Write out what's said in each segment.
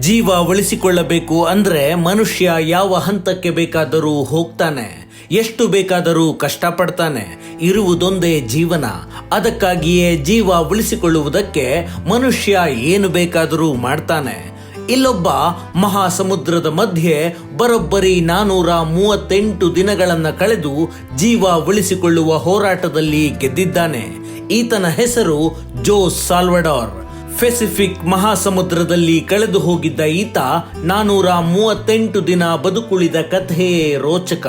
ಜೀವ ಉಳಿಸಿಕೊಳ್ಳಬೇಕು ಅಂದ್ರೆ ಮನುಷ್ಯ ಯಾವ ಹಂತಕ್ಕೆ ಬೇಕಾದರೂ ಹೋಗ್ತಾನೆ, ಎಷ್ಟು ಬೇಕಾದರೂ ಕಷ್ಟಪಡ್ತಾನೆ, ಇರುವುದೊಂದೇ ಜೀವನ. ಅದಕ್ಕಾಗಿಯೇ ಜೀವ ಉಳಿಸಿಕೊಳ್ಳುವುದಕ್ಕೆ ಮನುಷ್ಯ ಏನು ಬೇಕಾದರೂ ಮಾಡ್ತಾನೆ. ಇಲ್ಲೊಬ್ಬ ಮಹಾಸಮುದ್ರದ ಮಧ್ಯೆ ಬರೋಬ್ಬರಿ ನಾನೂರ ಮೂವತ್ತೆಂಟು ದಿನಗಳನ್ನು ಕಳೆದು ಜೀವ ಉಳಿಸಿಕೊಳ್ಳುವ ಹೋರಾಟದಲ್ಲಿ ಗೆದ್ದಿದ್ದಾನೆ. ಈತನ ಹೆಸರು ಜೋಸ್ ಸಾಲ್ವಡಾರ್. ಪೆಸಿಫಿಕ್ ಮಹಾಸಮುದ್ರದಲ್ಲಿ ಕಳೆದು ಹೋಗಿದ್ದ ಈತ ನಾನೂರ ಮೂವತ್ತೆಂಟು ದಿನ ಬದುಕುಳಿದ ಕಥೆಯೇ ರೋಚಕ.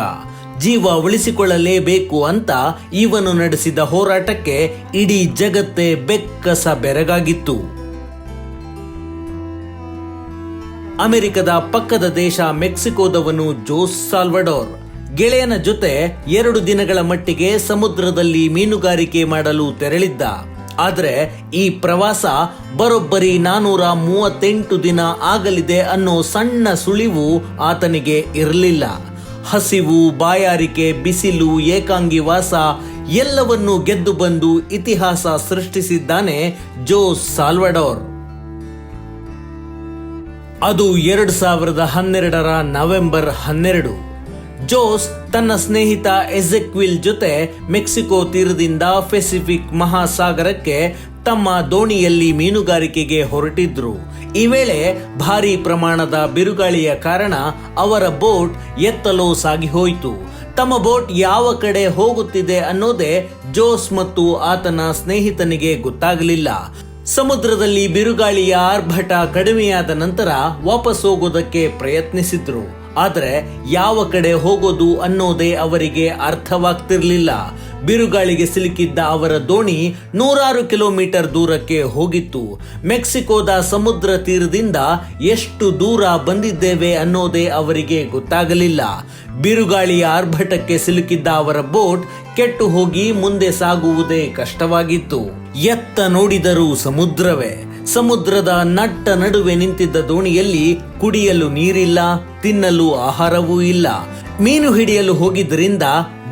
ಜೀವ ಉಳಿಸಿಕೊಳ್ಳಲೇಬೇಕು ಅಂತ ಇವನು ನಡೆಸಿದ ಹೋರಾಟಕ್ಕೆ ಇಡೀ ಜಗತ್ತೇ ಬೆಕ್ಕಸ ಬೆರಗಾಗಿತ್ತು. ಅಮೆರಿಕದ ಪಕ್ಕದ ದೇಶ ಮೆಕ್ಸಿಕೋದವನು ಜೋಸ್ ಸಾಲ್ವಡೋರ್. ಗೆಳೆಯನ ಜೊತೆ ಎರಡು ದಿನಗಳ ಮಟ್ಟಿಗೆ ಸಮುದ್ರದಲ್ಲಿ ಮೀನುಗಾರಿಕೆ ಮಾಡಲು ತೆರಳಿದ್ದ. ಆದರೆ ಈ ಪ್ರವಾಸ ಬರೋಬ್ಬರಿ ನಾನೂರ ಮೂವತ್ತೆಂಟು ದಿನ ಆಗಲಿದೆ ಅನ್ನೋ ಸಣ್ಣ ಸುಳಿವು ಆತನಿಗೆ ಇರಲಿಲ್ಲ. ಹಸಿವು, ಬಾಯಾರಿಕೆ, ಬಿಸಿಲು ಏಕಾಂಗಿ ವಾಸ ಎಲ್ಲವನ್ನೂ ಗೆದ್ದು ಬಂದು ಇತಿಹಾಸ ಸೃಷ್ಟಿಸಿದ್ದಾನೆ ಜೋಸ್ ಸಾಲ್ವಡೋರ್. ಅದು ಎರಡು ಸಾವಿರದ ಹನ್ನೆರಡರ ನವೆಂಬರ್ ಹನ್ನೆರಡು. ಜೋಸ್ ತನ್ನ ಸ್ನೇಹಿತ ಎಜೆಕ್ವಿಲ್ ಜೊತೆ ಮೆಕ್ಸಿಕೋ ತೀರದಿಂದ ಪೆಸಿಫಿಕ್ ಮಹಾಸಾಗರಕ್ಕೆ ತಮ್ಮ ದೋಣಿಯಲ್ಲಿ ಮೀನುಗಾರಿಕೆಗೆ ಹೊರಟಿದ್ರು. ಈ ವೇಳೆ ಭಾರಿ ಪ್ರಮಾಣದ ಬಿರುಗಾಳಿಯ ಕಾರಣ ಅವರ ಬೋಟ್ ಎತ್ತಲು ಸಾಗಿ ಹೋಯಿತು. ತಮ್ಮ ಬೋಟ್ ಯಾವ ಕಡೆ ಹೋಗುತ್ತಿದೆ ಅನ್ನೋದೇ ಜೋಸ್ ಮತ್ತು ಆತನ ಸ್ನೇಹಿತನಿಗೆ ಗೊತ್ತಾಗಲಿಲ್ಲ. ಸಮುದ್ರದಲ್ಲಿ ಬಿರುಗಾಳಿಯ ಆರ್ಭಟ ಕಡಿಮೆಯಾದ ನಂತರ ವಾಪಸ್ ಹೋಗೋದಕ್ಕೆ ಪ್ರಯತ್ನಿಸಿದ್ರು. ಆದರೆ ಯಾವ ಕಡೆ ಹೋಗೋದು ಅನ್ನೋದೇ ಅವರಿಗೆ ಅರ್ಥವಾಗ್ತಿರ್ಲಿಲ್ಲ. ಬಿರುಗಾಳಿಗೆ ಸಿಲುಕಿದ್ದ ಅವರ ದೋಣಿ ನೂರಾರು ಕಿಲೋಮೀಟರ್ ದೂರಕ್ಕೆ ಹೋಗಿತ್ತು. ಮೆಕ್ಸಿಕೋದ ಸಮುದ್ರ ತೀರದಿಂದ ಎಷ್ಟು ದೂರ ಬಂದಿದ್ದೇವೆ ಅನ್ನೋದೇ ಅವರಿಗೆ ಗೊತ್ತಾಗಲಿಲ್ಲ. ಬಿರುಗಾಳಿಯ ಆರ್ಭಟಕ್ಕೆ ಸಿಲುಕಿದ್ದ ಅವರ ಬೋಟ್ ಕೆಟ್ಟು ಹೋಗಿ ಮುಂದೆ ಸಾಗುವುದೇ ಕಷ್ಟವಾಗಿತ್ತು. ಎತ್ತ ನೋಡಿದರೂ ಸಮುದ್ರವೇ. ಸಮುದ್ರದ ನಟ್ಟ ನಡುವೆ ನಿಂತಿದ್ದ ದೋಣಿಯಲ್ಲಿ ಕುಡಿಯಲು ನೀರಿಲ್ಲ ತಿನ್ನಲು ಆಹಾರವೂ ಇಲ್ಲ. ಮೀನು ಹಿಡಿಯಲು ಹೋಗಿದ್ದರಿಂದ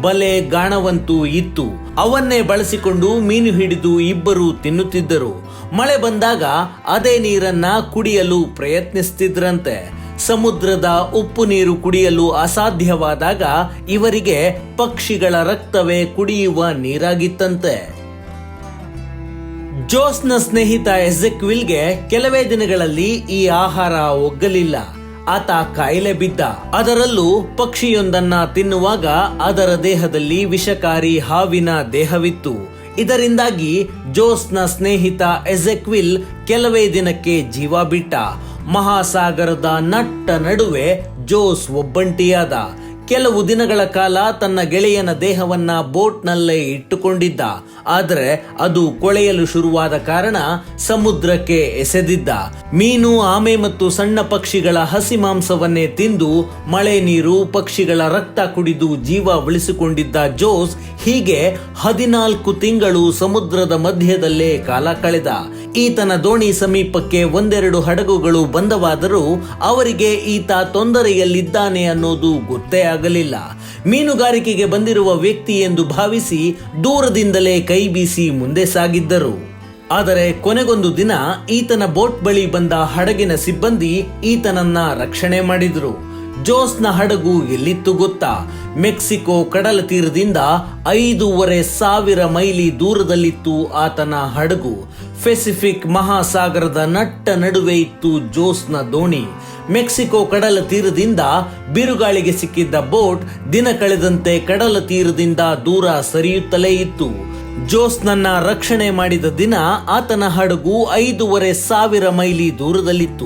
ಬಲೆ ಗಾಣವಂತೂ ಇತ್ತು. ಅವನ್ನೇ ಬಳಸಿಕೊಂಡು ಮೀನು ಹಿಡಿದು ಇಬ್ಬರು ತಿನ್ನುತ್ತಿದ್ದರು. ಮಳೆ ಬಂದಾಗ ಅದೇ ನೀರನ್ನ ಕುಡಿಯಲು ಪ್ರಯತ್ನಿಸ್ತಿದ್ರಂತೆ. ಸಮುದ್ರದ ಉಪ್ಪು ನೀರು ಕುಡಿಯಲು ಅಸಾಧ್ಯವಾದಾಗ ಇವರಿಗೆ ಪಕ್ಷಿಗಳ ರಕ್ತವೇ ಕುಡಿಯುವ ನೀರಾಗಿತ್ತಂತೆ. ಜೋಸ್ನ ಸ್ನೇಹಿತ ಎಜೆಕ್ವಿಲ್ಗೆ ಕೆಲವೇ ದಿನಗಳಲ್ಲಿ ಈ ಆಹಾರ ಒಗ್ಗಲಿಲ್ಲ. ಆತ ಕಾಯಿಲೆ ಬಿದ್ದ. ಅದರಲ್ಲೂ ಪಕ್ಷಿಯೊಂದನ್ನ ತಿನ್ನುವಾಗ ಅದರ ದೇಹದಲ್ಲಿ ವಿಷಕಾರಿ ಹಾವಿನ ದೇಹವಿತ್ತು. ಇದರಿಂದಾಗಿ ಜೋಸ್ನ ಸ್ನೇಹಿತ ಎಜೆಕ್ವಿಲ್ ಕೆಲವೇ ದಿನಕ್ಕೆ ಜೀವ ಬಿಟ್ಟ. ಮಹಾಸಾಗರದ ನಟ್ಟ ನಡುವೆ ಜೋಸ್ ಒಬ್ಬಂಟಿಯಾದ. ಕೆಲವು ದಿನಗಳ ಕಾಲ ತನ್ನ ಗೆಳೆಯನ ದೇಹವನ್ನ ಬೋಟ್ನಲ್ಲೇ ಇಟ್ಟುಕೊಂಡಿದ್ದ. ಆದರೆ ಅದು ಕೊಳೆಯಲು ಶುರುವಾದ ಕಾರಣ ಸಮುದ್ರಕ್ಕೆ ಎಸೆದಿದ್ದ. ಮೀನು, ಆಮೆ ಮತ್ತು ಸಣ್ಣ ಪಕ್ಷಿಗಳ ಹಸಿ ಮಾಂಸವನ್ನೇ ತಿಂದು ಮಳೆ ನೀರು, ಪಕ್ಷಿಗಳ ರಕ್ತ ಕುಡಿದು ಜೀವ ಉಳಿಸಿಕೊಂಡಿದ್ದ ಜೋಸ್ ಹೀಗೆ ಹದಿನಾಲ್ಕು ತಿಂಗಳು ಸಮುದ್ರದ ಮಧ್ಯದಲ್ಲೇ ಕಾಲ ಕಳೆದ. ಈತನ ದೋಣಿ ಸಮೀಪಕ್ಕೆ ಒಂದೆರಡು ಹಡಗುಗಳು ಬಂದವಾದರೂ ಅವರಿಗೆ ಈತ ತೊಂದರೆಯಲ್ಲಿದ್ದಾನೆ ಅನ್ನೋದು ಗೊತ್ತೇ ಆಗಲಿಲ್ಲ. ಮೀನುಗಾರಿಕೆಗೆ ಬಂದಿರುವ ವ್ಯಕ್ತಿ ಎಂದು ಭಾವಿಸಿ ದೂರದಿಂದಲೇ ಕೈ ಬೀಸಿ ಮುಂದೆ ಸಾಗಿದ್ದರು. ಆದರೆ ಕೊನೆಗೊಂದು ದಿನ ಈತನ ಬೋಟ್ ಬಳಿ ಬಂದ ಹಡಗಿನ ಸಿಬ್ಬಂದಿ ಈತನನ್ನ ರಕ್ಷಣೆ ಮಾಡಿದ್ರು. ಜೋಸ್ನ ಹಡಗು ಎಲ್ಲಿತ್ತು ಗೊತ್ತಾ ಮೆಕ್ಸಿಕೋ ಕಡಲ ತೀರದಿಂದ ಐದೂವರೆ ಸಾವಿರ ಮೈಲಿ ದೂರದಲ್ಲಿತ್ತು ಆತನ ಹಡಗು. ಪೆಸಿಫಿಕ್ ಮಹಾಸಾಗರದ ನಟ್ಟ ನಡುವೆ ಇತ್ತು ಜೋಸ್ನ ದೋಣಿ. ಮೆಕ್ಸಿಕೋ ಕಡಲ ತೀರದಿಂದ ಬಿರುಗಾಳಿಗೆ ಸಿಕ್ಕಿದ್ದ ಬೋಟ್ ದಿನ ಕಳೆದಂತೆ ಕಡಲ ತೀರದಿಂದ ದೂರ ಸರಿಯುತ್ತಲೇ ಇತ್ತು. ಜೋಸ್ನನ್ನ ರಕ್ಷಣೆ ಮಾಡಿದ ದಿನ ಆತನ ಹಡಗು ಐದೂವರೆ ಸಾವಿರ ಮೈಲಿ ದೂರದಲ್ಲಿತ್ತು.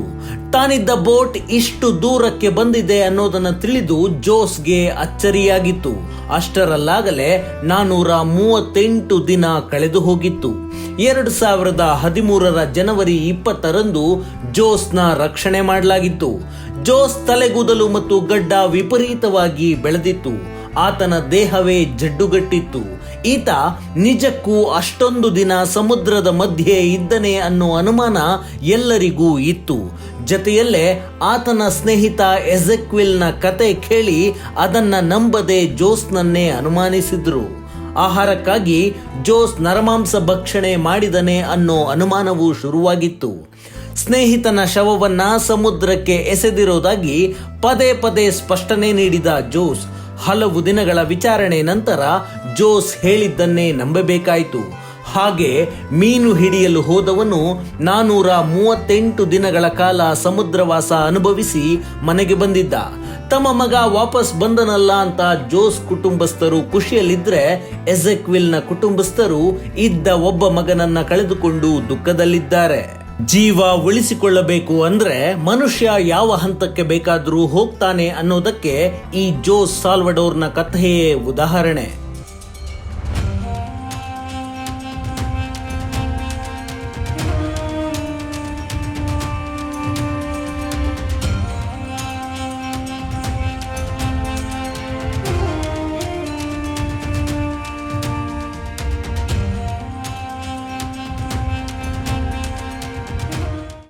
ತಾನಿದ್ದ ಬೋಟ್ ಇಷ್ಟು ದೂರಕ್ಕೆ ಬಂದಿದೆ ಅನ್ನೋದನ್ನ ತಿಳಿದು ಜೋಸ್ಗೆ ಅಚ್ಚರಿಯಾಗಿತ್ತು. ಅಷ್ಟರಲ್ಲಾಗಲೇ ನಾನೂರ ಮೂವತ್ತೆಂಟು ದಿನ ಕಳೆದು ಹೋಗಿತ್ತು. ಎರಡು ಸಾವಿರದ ಹದಿಮೂರರ ಜನವರಿ ಇಪ್ಪತ್ತರಂದು ಜೋಸ್ನ ರಕ್ಷಣೆ ಮಾಡಲಾಗಿತ್ತು. ಜೋಸ್ ತಲೆಗೂದಲು ಮತ್ತು ಗಡ್ಡ ವಿಪರೀತವಾಗಿ ಬೆಳೆದಿತ್ತು. ಆತನ ದೇಹವೇ ಜಡ್ಡುಗಟ್ಟಿತ್ತು. ಈತ ನಿಜಕ್ಕೂ ಅಷ್ಟೊಂದು ದಿನ ಸಮುದ್ರದ ಮಧ್ಯೆ ಇದ್ದನೆ ಅನ್ನೋ ಅನುಮಾನ ಎಲ್ಲರಿಗೂ ಇತ್ತು. ಜತೆಯಲ್ಲೇ ಆತನ ಸ್ನೇಹಿತ ಎಜೆಕ್ವಿಲ್ನ ಕತೆ ಕೇಳಿ ಅದನ್ನ ನಂಬದೆ ಜೋಸ್ನನ್ನೇ ಅನುಮಾನಿಸಿದ್ರು. ಆಹಾರಕ್ಕಾಗಿ ಜೋಸ್ ನರಮಾಂಸ ಭಕ್ಷಣೆ ಮಾಡಿದನೆ ಅನ್ನೋ ಅನುಮಾನವೂ ಶುರುವಾಗಿತ್ತು. ಸ್ನೇಹಿತನ ಶವವನ್ನ ಸಮುದ್ರಕ್ಕೆ ಎಸೆದಿರೋದಾಗಿ ಪದೇ ಪದೇ ಸ್ಪಷ್ಟನೆ ನೀಡಿದ ಜೋಸ್ ಹಲವು ದಿನಗಳ ವಿಚಾರಣೆ ನಂತರ ಜೋಸ್ ಹೇಳಿದ್ದನ್ನೇ ನಂಬಬೇಕಾಯಿತು. ಹಾಗೆ ಮೀನು ಹಿಡಿಯಲು ಹೋದವನು ನಾನೂರ ಮೂವತ್ತೆಂಟು ದಿನಗಳ ಕಾಲ ಸಮುದ್ರವಾಸ ಅನುಭವಿಸಿ ಮನೆಗೆ ಬಂದಿದ್ದ. ತಮ್ಮ ಮಗ ವಾಪಸ್ ಬಂದನಲ್ಲ ಅಂತ ಜೋಸ್ ಕುಟುಂಬಸ್ಥರು ಖುಷಿಯಲ್ಲಿದ್ರೆ ಎಜೆಕ್ವಿಲ್ನ ಕುಟುಂಬಸ್ಥರು ಇದ್ದ ಒಬ್ಬ ಮಗನನ್ನ ಕಳೆದುಕೊಂಡು ದುಃಖದಲ್ಲಿದ್ದಾರೆ. ಜೀವ ಉಳಿಸಿಕೊಳ್ಳಬೇಕು ಅಂದ್ರೆ ಮನುಷ್ಯ ಯಾವ ಹಂತಕ್ಕೆ ಬೇಕಾದರೂ ಹೋಗ್ತಾನೆ ಅನ್ನೋದಕ್ಕೆ ಈ ಜೋಸ್ ಸಾಲ್ವಡೋರ್ನ ಕಥೆಯೇ ಉದಾಹರಣೆ.